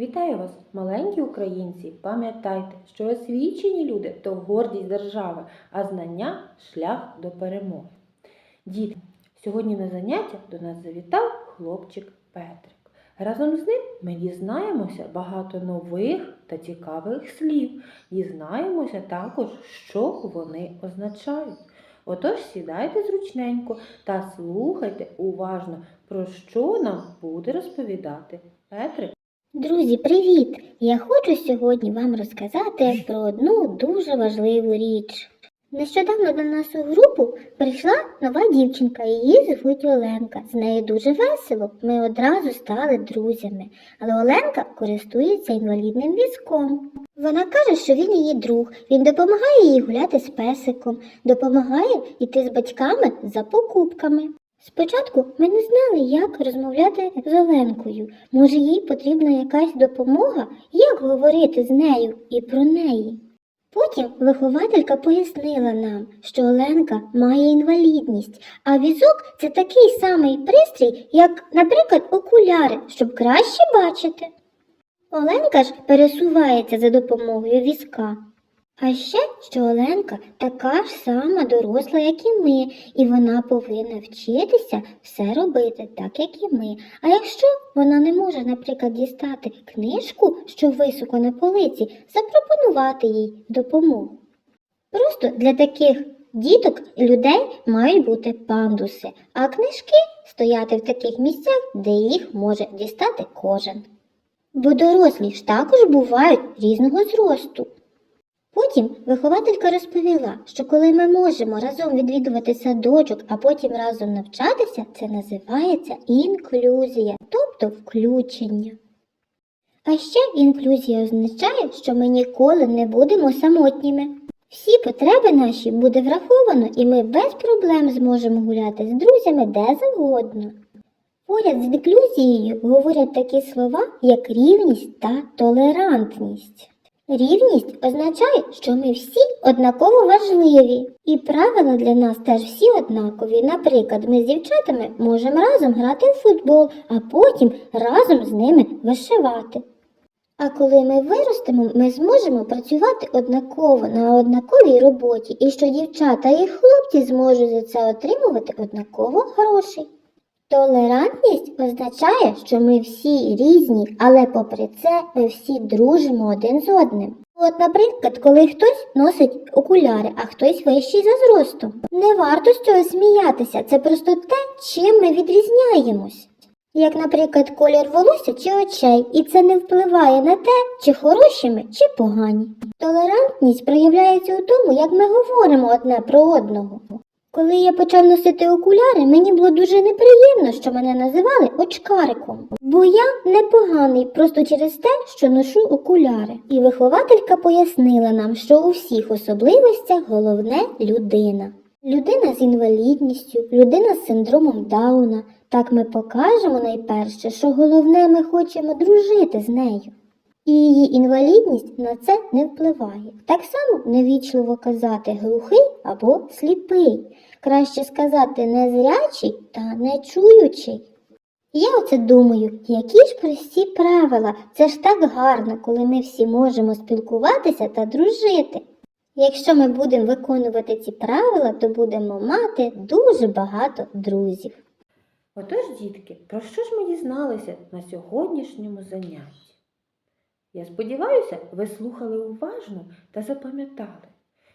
Вітаю вас, маленькі українці! Пам'ятайте, що освічені люди то гордість держави, а знання шлях до перемоги. Діти, сьогодні на заняття до нас завітав хлопчик Петрик. Разом з ним ми дізнаємося багато нових та цікавих слів. Дізнаємося також, що вони означають. Отож сідайте зручненько та слухайте уважно, про що нам буде розповідати Петрик. Друзі, привіт! Я хочу сьогодні вам розказати про одну дуже важливу річ. Нещодавно до нас у групу прийшла нова дівчинка, її звуть Оленка. З нею дуже весело. Ми одразу стали друзями. Але Оленка користується інвалідним візком. Вона каже, що він її друг, він допомагає їй гуляти з песиком, допомагає йти з батьками за покупками. Спочатку ми не знали, як розмовляти з Оленкою. Може, їй потрібна якась допомога, як говорити з нею і про неї. Потім вихователька пояснила нам, що Оленка має інвалідність, а візок це такий самий пристрій, як, наприклад, окуляри, щоб краще бачити. Оленка ж пересувається за допомогою візка. А ще, що Оленка така ж сама доросла, як і ми, і вона повинна вчитися все робити так, як і ми. А якщо вона не може, наприклад, дістати книжку, що високо на полиці, запропонувати їй допомогу. Просто для таких діток і людей мають бути пандуси, а книжки стояти в таких місцях, де їх може дістати кожен. Бо дорослі ж також бувають різного зросту. Потім вихователька розповіла, що коли ми можемо разом відвідувати садочок, а потім разом навчатися, це називається інклюзія, тобто включення. А ще інклюзія означає, що ми ніколи не будемо самотніми. Всі потреби наші буде враховано, і ми без проблем зможемо гуляти з друзями де завгодно. Поряд з інклюзією говорять такі слова, як рівність та толерантність. Рівність означає, що ми всі однаково важливі, і правила для нас теж всі однакові. Наприклад, ми з дівчатами можемо разом грати в футбол, а потім разом з ними вишивати. А коли ми виростемо, ми зможемо працювати однаково на однаковій роботі, і що дівчата і хлопці зможуть за це отримувати однаково грошей. Толерантність означає, що ми всі різні, але попри це ми всі дружимо один з одним. От, наприклад, коли хтось носить окуляри, а хтось вищий за зростом. Не варто з цього сміятися, це просто те, чим ми відрізняємось. Як, наприклад, колір волосся чи очей, і це не впливає на те, чи хороші ми, чи погані. Толерантність проявляється у тому, як ми говоримо одне про одного. Коли я почав носити окуляри, мені було дуже неприємно, що мене називали очкариком. Бо я непоганий просто через те, що ношу окуляри. І вихователька пояснила нам, що у всіх особливостях головне людина. Людина з інвалідністю, людина з синдромом Дауна. Так ми покажемо найперше, що головне ми хочемо дружити з нею. І її інвалідність на це не впливає. Так само невічливо казати глухий або сліпий. Краще сказати незрячий та нечуючий. Я оце думаю, які ж прості правила, це ж так гарно, коли ми всі можемо спілкуватися та дружити. Якщо ми будемо виконувати ці правила, то будемо мати дуже багато друзів. Отож, дітки, про що ж ми дізналися на сьогоднішньому занятті? Я сподіваюся, ви слухали уважно та запам'ятали,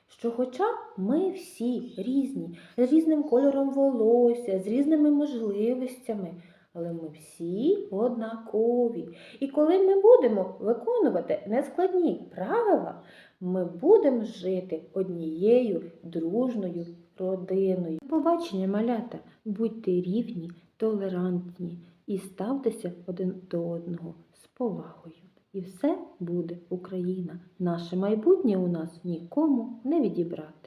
що хоча ми всі різні, з різним кольором волосся, з різними можливостями, але ми всі однакові. І коли ми будемо виконувати нескладні правила, ми будемо жити однією дружною родиною. Побачення, малята, будьте рівні, толерантні і ставтеся один до одного з повагою. І все буде Україна. Наше майбутнє у нас нікому не відібрати.